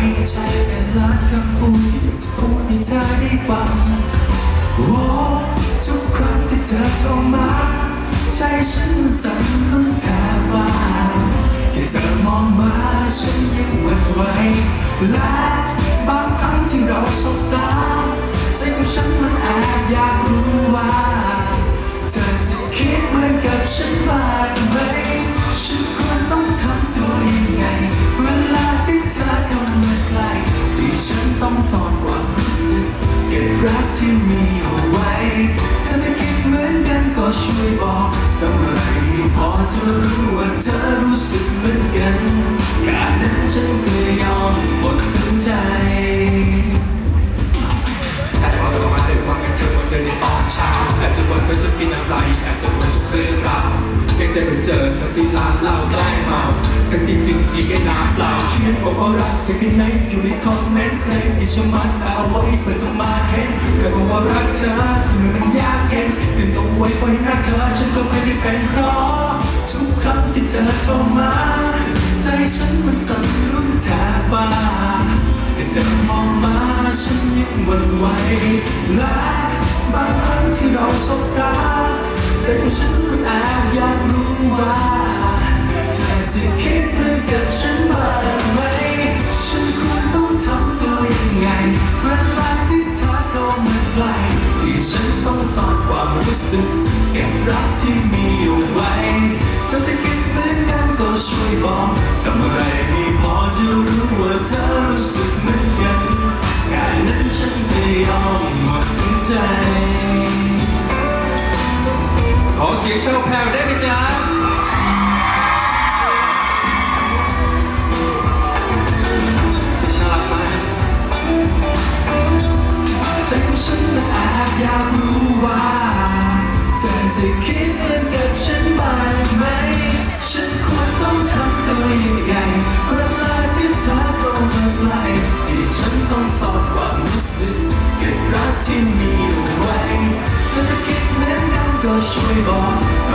ในใจเป็นล้านคำพูดที่อยากจะพูดให้เธอได้ฟังโอ้ทุกครั้งที่เธอโทรมาใจฉันสั่นลุ้นแทบบ้าแค่เธอมองมาฉันยังหวั่นไหวและบางครั้งที่เราสบตาใจของฉัน ที่มีเอาไว้เธอจะคิดเหมือนกันก็ช่วยบอกทำอะไรให้พอจะรู้ว่าเธอรู้สึกเหมือนกันแค่นั้นฉันก็ยยอมหมดทั้งใจแอบมอตัวมาเดินว่าไงเธอวันเจอในตอนเช้าแอบจะวันเธอจะกินอะไรแอบจะวันทุกเรื่องราวแค่ได้ไปเจอทั้งที่ร้านเหล้าใกล้เมาทั้งที่จริงอีกแค่น้ำเปล่า ขียนบอกว่ารักเธอแค่ไหนอยู่ในคอมเมนต์เลงที่ฉันมันเอาไว้เปิดจะมาเห็นแค่บอกว่ารักเธอที่มันยากเข็นตื่นตัวไว้ไว้หน้าเธอฉันก็ไม่ได้เป็นเพราะทุกครั้งที่เธอโทรมา ใจฉันมันสั่นลุ้นแทบบ้าแค่เธอมองมาฉันยังหวั่นไหวและบางครั้งที่เราสบตาใจของฉันมันแอบอยากรู้ สึกเก็บรักที่มีเอาไว้เธอจะคิดเหมือนกันก็ช่วยบอกทำอะไรให้พอจะรู้ว่าเธอรู้สึกเหมือนกันแค่นั้นฉันก็ยอมหมดทั้งใจ ขอเสียงเชาแพรวได้ไหมจ๊ะน่ารักมากใจของฉันนแอบอยากรู้ว่าเธ อจะคิดเหมือนกับฉันบ้างไหม ฉันควรต้องทำตัวยังไงเวลาที่เธอเข้ามาใกล้ที่ฉันต้องสอนความรู้สึกเก็บรักที่มีเอาไว้เธอจะคิดเหมือนกันก็ช่วยบอก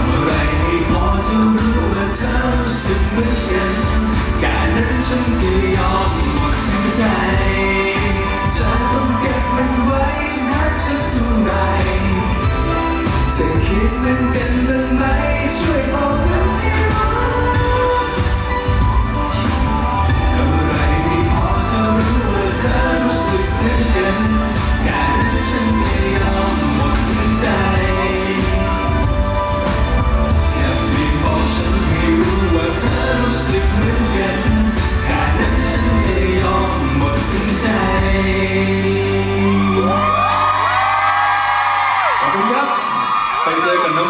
คิดเหมือนกันบ้างไหมช่วยบอก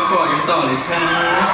ขอบคุ